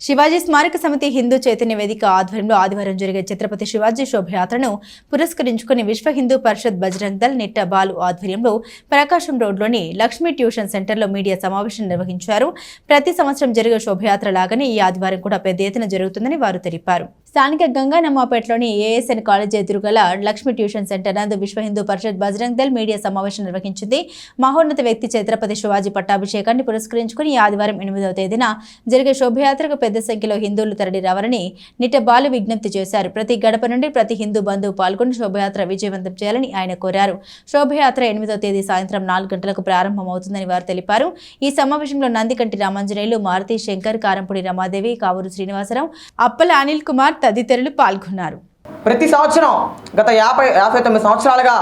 శివాజీ స్మారక సమితి హిందూ చైతన్య వేదిక ఆధ్వర్యంలో ఆదివారం జరిగే ఛత్రపతి శివాజీ శోభయాత్రను పురస్కరించుకుని విశ్వ హిందూ పరిషత్ బజరంగ్ దల్ నిట్ట బాలు ఆధ్వర్యంలో ప్రకాశం రోడ్లోని లక్ష్మీ ట్యూషన్ సెంటర్లో మీడియా సమావేశం నిర్వహించారు. ప్రతి సంవత్సరం జరిగే శోభయాత్ర లాగానే ఈ ఆదివారం కూడా పెద్ద ఎత్తున జరుగుతుందని వారు తెలిపారు. స్థానిక గంగానమ్మాపేటలోని ఏఎస్ఎన్ కాలేజ్ ఎదురుగల లక్ష్మీ ట్యూషన్ సెంటర్ నందు విశ్వ హిందూ పరిషత్ బజరంగ్ దల్ మీడియా సమావేశం నిర్వహించింది. మహోన్నత వ్యక్తి ఛత్రపతి శివాజీ పట్టాభిషేకాన్ని పురస్కరించుకుని ఆదివారం ఎనిమిదవ తేదీన జరిగే శోభయాత్రకు పెద్ద సంఖ్యలో హిందువులు తరలి రావాలని నిట్ట బాలు విజ్ఞప్తి చేశారు. ప్రతి గడప నుండి ప్రతి హిందూ బంధువు పాల్గొని శోభయాత్ర విజయవంతం చేయాలని ఆయన కోరారు. శోభయాత్ర ఎనిమిదవ తేదీ సాయంత్రం నాలుగు గంటలకు ప్రారంభమవుతుందని వారు తెలిపారు. ఈ సమావేశంలో నందికంటి రామాంజనేయులు మారుతి శంకర్ కారంపూడి రమాదేవి కావూరు శ్రీనివాసరావు అప్పల అనిల్ కుమార్ తదితరులు పాల్గొన్నారు. ప్రతి సంవత్సరం గత యాభై యాభై తొమ్మిది సంవత్సరాలుగా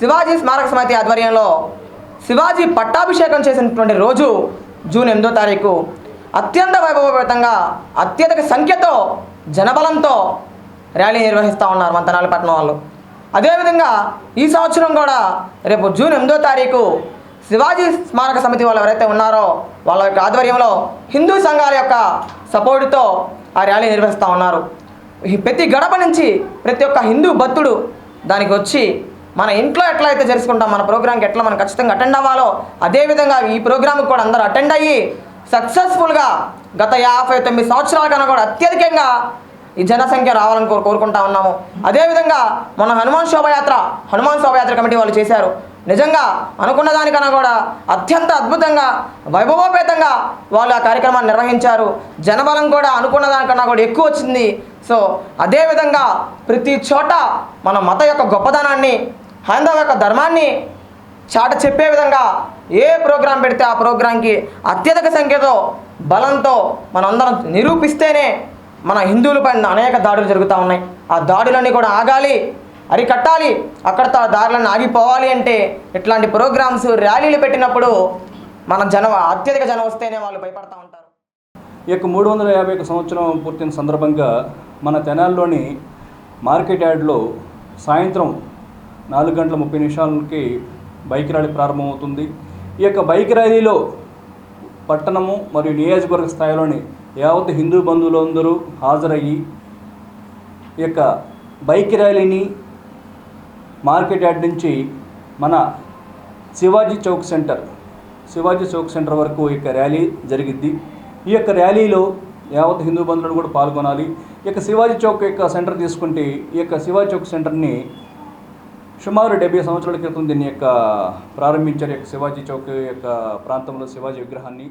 శివాజీ స్మారక సమితి ఆధ్వర్యంలో శివాజీ పట్టాభిషేకం చేసినటువంటి రోజు జూన్ ఎనిమిదో తారీఖు. అత్యంత వైభవపేతంగా అత్యధిక సంఖ్యతో జనబలంతో ర్యాలీ నిర్వహిస్తూ ఉన్నారు మన తెనాలిపట్నం వాళ్ళు. అదేవిధంగా ఈ సంవత్సరం కూడా రేపు జూన్ ఎనిమిదో తారీఖు శివాజీ స్మారక సమితి వాళ్ళు ఎవరైతే ఉన్నారో వాళ్ళ యొక్క ఆధ్వర్యంలో హిందూ సంఘాల యొక్క సపోర్టుతో ఆ ర్యాలీ నిర్వహిస్తూ ఉన్నారు. ప్రతి గడప నుంచి ప్రతి ఒక్క హిందూ భక్తుడు దానికి వచ్చి మన ఇంట్లో ఎట్లా అయితే జరుపుకుంటాం మన ప్రోగ్రామ్కి ఎట్లా మనం ఖచ్చితంగా అటెండ్ అవ్వాలో అదేవిధంగా ఈ ప్రోగ్రామ్కి కూడా అందరూ అటెండ్ అయ్యి సక్సెస్ఫుల్గా గత యాభై తొమ్మిది సంవత్సరాల కన్నా కూడా అత్యధికంగా ఈ జనసంఖ్య రావాలని కోరుకుంటా ఉన్నాము. అదేవిధంగా మన హనుమాన్ శోభయాత్ర హనుమాన్ శోభయాత్ర కమిటీ వాళ్ళు చేశారు. నిజంగా అనుకున్న దానికన్నా కూడా అత్యంత అద్భుతంగా వైభవోపేతంగా వాళ్ళు ఆ కార్యక్రమాన్ని నిర్వహించారు. జనబలం కూడా అనుకున్న దానికన్నా కూడా ఎక్కువ వచ్చింది. సో అదేవిధంగా ప్రతి చోట మన మత యొక్క గొప్పదనాన్ని హైందవ యొక్క ధర్మాన్ని చాట చెప్పే విధంగా ఏ ప్రోగ్రాం పెడితే ఆ ప్రోగ్రాంకి అత్యధిక సంఖ్యతో బలంతో మనందరం నిరూపిస్తేనే మన హిందువులపై అనేక దాడులు జరుగుతూ ఉన్నాయి. ఆ దాడులన్నీ కూడా ఆగాలి. అరికట్టాలి అక్కడతో దారులను ఆగిపోవాలి అంటే ఇట్లాంటి ప్రోగ్రామ్స్ ర్యాలీలు పెట్టినప్పుడు మన జనం అత్యధిక జనం వస్తేనే వాళ్ళు భయపడతా ఉంటారు. ఈ యొక్క మూడు వందల యాభై ఒక సంవత్సరం పూర్తయిన సందర్భంగా మన తెనాల్లోని మార్కెట్ యార్డ్లో సాయంత్రం నాలుగు గంటల ముప్పై నిమిషాలకి బైక్ ర్యాలీ ప్రారంభమవుతుంది. ఈ యొక్క బైక్ ర్యాలీలో పట్టణము మరియు నియోజకవర్గ స్థాయిలోని యావత్ హిందూ బంధువులందరూ హాజరయ్యి ఈ యొక్క బైక్ ర్యాలీని మార్కెట్ యార్డ్ నుంచి మన శివాజీ చౌక్ సెంటర్ శివాజీ చౌక్ సెంటర్ వరకు ఈ యొక్క ర్యాలీ జరిగిద్ది. ఈ యొక్క ర్యాలీలో యావత్ హిందూ బంధువులు కూడా పాల్గొనాలి. ఈ యొక్క శివాజీ చౌక్ యొక్క సెంటర్ తీసుకుంటే ఈ యొక్క శివాజీ చౌక్ సెంటర్ని సుమారు డెబ్బై సంవత్సరాల క్రితం దీన్ని యొక్క ప్రారంభించారు ఈ యొక్క శివాజీ చౌక్ యొక్క ప్రాంతంలో శివాజీ విగ్రహాన్ని.